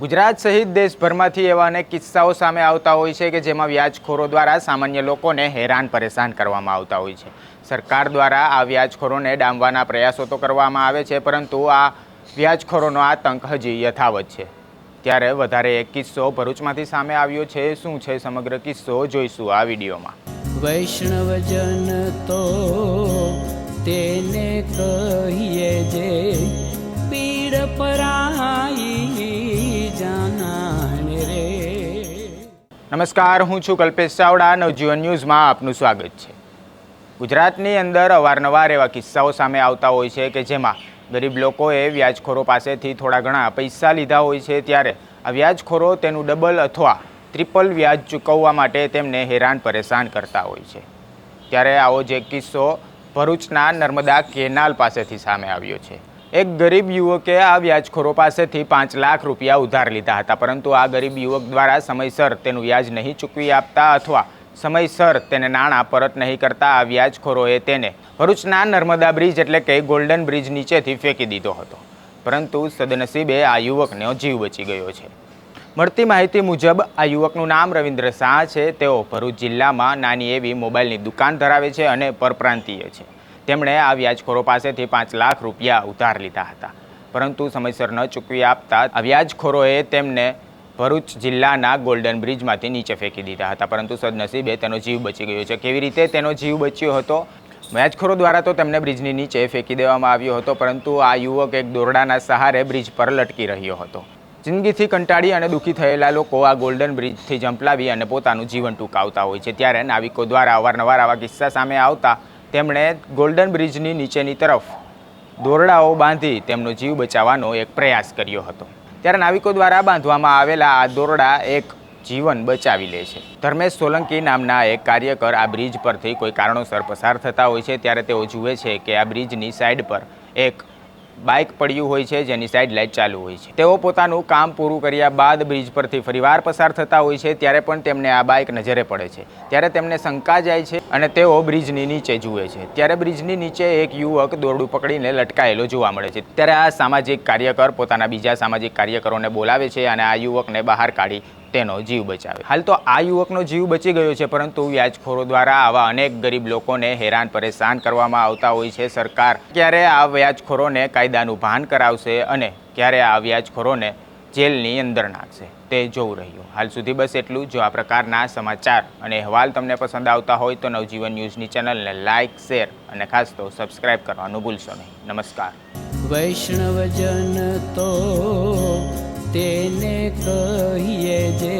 ગુજરાત સહિત દેશભરમાંથી એવા અનેક કિસ્સાઓ સામે આવતા હોય છે કે જેમાં વ્યાજખોરો દ્વારા સામાન્ય લોકોને હેરાન પરેશાન કરવામાં આવતા હોય છે. સરકાર દ્વારા આ વ્યાજખોરોને ડામવાના પ્રયાસો તો કરવામાં આવે છે, પરંતુ આ વ્યાજખોરોનો આતંક હજી યથાવત છે. ત્યારે વધારે એક કિસ્સો ભરૂચમાંથી સામે આવ્યો છે. શું છે સમગ્ર કિસ્સો? જોઈશું આ વિડીયોમાં. વૈષ્ણવજન તો તેને કહીએ જે પીડ પરાઈ નમસ્કાર, હું છું કલ્પેશ ચાવડા, નવજીવન ન્યૂઝમાં આપનું સ્વાગત છે. ગુજરાતની અંદર અવારનવાર એવા કિસ્સાઓ સામે આવતા હોય છે કે જેમાં ગરીબ લોકોએ વ્યાજખોરો પાસેથી થોડા ઘણા પૈસા લીધા હોય છે ત્યારે આ વ્યાજખોરો તેનું ડબલ અથવા ટ્રિપલ વ્યાજ ચૂકવવા માટે તેમને હેરાન પરેશાન કરતા હોય છે. ત્યારે આવો જ કિસ્સો ભરૂચના નર્મદા કેનાલ પાસેથી સામે આવ્યો છે. એક ગરીબ યુવકે આ વ્યાજખોરો પાસેથી પાંચ લાખ રૂપિયા ઉધાર લીધા હતા, પરંતુ આ ગરીબ યુવક દ્વારા સમયસર તેનું વ્યાજ નહીં ચૂકવી આપતા અથવા સમયસર તેને નાણાં પરત નહીં કરતા આ વ્યાજખોરોએ તેને ભરૂચના નર્મદા બ્રિજ એટલે કે ગોલ્ડન બ્રિજ નીચેથી ફેંકી દીધો હતો. પરંતુ સદનસીબે આ યુવકનો જીવ બચી ગયો છે. મળતી માહિતી મુજબ, આ યુવકનું નામ રવિન્દ્ર શાહ છે. તેઓ ભરૂચ જિલ્લામાં નાની એવી મોબાઈલની દુકાન ધરાવે છે અને પરપ્રાંતીય છે. તેમણે આ વ્યાજખોરો પાસેથી પાંચ લાખ રૂપિયા ઉધાર લીધા હતા. પરંતુ સમયસર ન ચૂકવી આપતા આ વ્યાજખોરોએ તેમને ભરૂચ જિલ્લાના ગોલ્ડન બ્રિજમાંથી નીચે ફેંકી દીધા હતા. પરંતુ સદનસીબે તેનો જીવ બચી ગયો છે. કેવી રીતે તેનો જીવ બચ્યો હતો? વ્યાજખોરો દ્વારા તો તેમને બ્રિજની નીચે ફેંકી દેવામાં આવ્યો હતો, પરંતુ આ યુવક એક દોરડાના સહારે બ્રિજ પર લટકી રહ્યો હતો. જિંદગીથી કંટાળી અને દુઃખી થયેલા લોકો આ ગોલ્ડન બ્રિજથી જંપલાવી અને પોતાનું જીવન ટૂંકાવતા હોય છે. ત્યારે નાવિકો દ્વારા અવારનવાર આવા કિસ્સા સામે આવતા તેમણે ગોલ્ડન બ્રિજની નીચેની તરફ દોરડાઓ બાંધી તેમનો જીવ બચાવવાનો એક પ્રયાસ કર્યો હતો. ત્યારે નાવિકો દ્વારા બાંધવામાં આવેલા આ દોરડા એક જીવન બચાવી લે છે. ધર્મેશ સોલંકી નામના એક કાર્યકર આ બ્રિજ પરથી કોઈ કારણોસર પસાર થતા હોય છે, ત્યારે તેઓ જુએ છે કે આ બ્રિજની સાઈડ પર એક બાઇક પડ્યું હોય છે, જેની સાઈડ લાઇટ ચાલુ હોય છે. તેઓ પોતાનું કામ પૂરું કર્યા બાદ બ્રિજ પરથી ફરીવાર પસાર થતા હોય છે, ત્યારે પણ તેમને આ બાઇક નજરે પડે છે. ત્યારે તેમને શંકા જાય છે અને તેઓ બ્રિજની નીચે જુએ છે. ત્યારે બ્રિજની નીચે એક યુવક દોરડું પકડીને લટકાયેલો જોવા મળે છે. ત્યારે આ સામાજિક કાર્યકર પોતાના બીજા સામાજિક કાર્યકરોને બોલાવે છે અને આ યુવકને બહાર કાઢી તેનો જીવ બચાવે હાલ તો આ યુવકનો જીવ બચી ગયો છે, પરંતુ વ્યાજખોરો દ્વારા આવા અનેક ગરીબ લોકોને હેરાન પરેશાન કરવામાં આવતા હોય છે સરકાર. ક્યારે આ વ્યાજખોરોને કાયદાનું ભાન કરાવશે અને ક્યારે આ વ્યાજખોરોને જેલની અંદર નાખશે, તે જોવું રહ્યું. હાલ સુધી બસ એટલું જો. આ પ્રકારના સમાચાર અને અહેવાલ તમને પસંદ આવતા હોય તો નવજીવન ન્યૂઝની ચેનલને લાઇક શેર અને ખાસ તો સબસ્ક્રાઇબ કરવાનું ભૂલશો નહીં. નમસ્કાર. વૈષ્ણવજન તો તેને કહીએ જે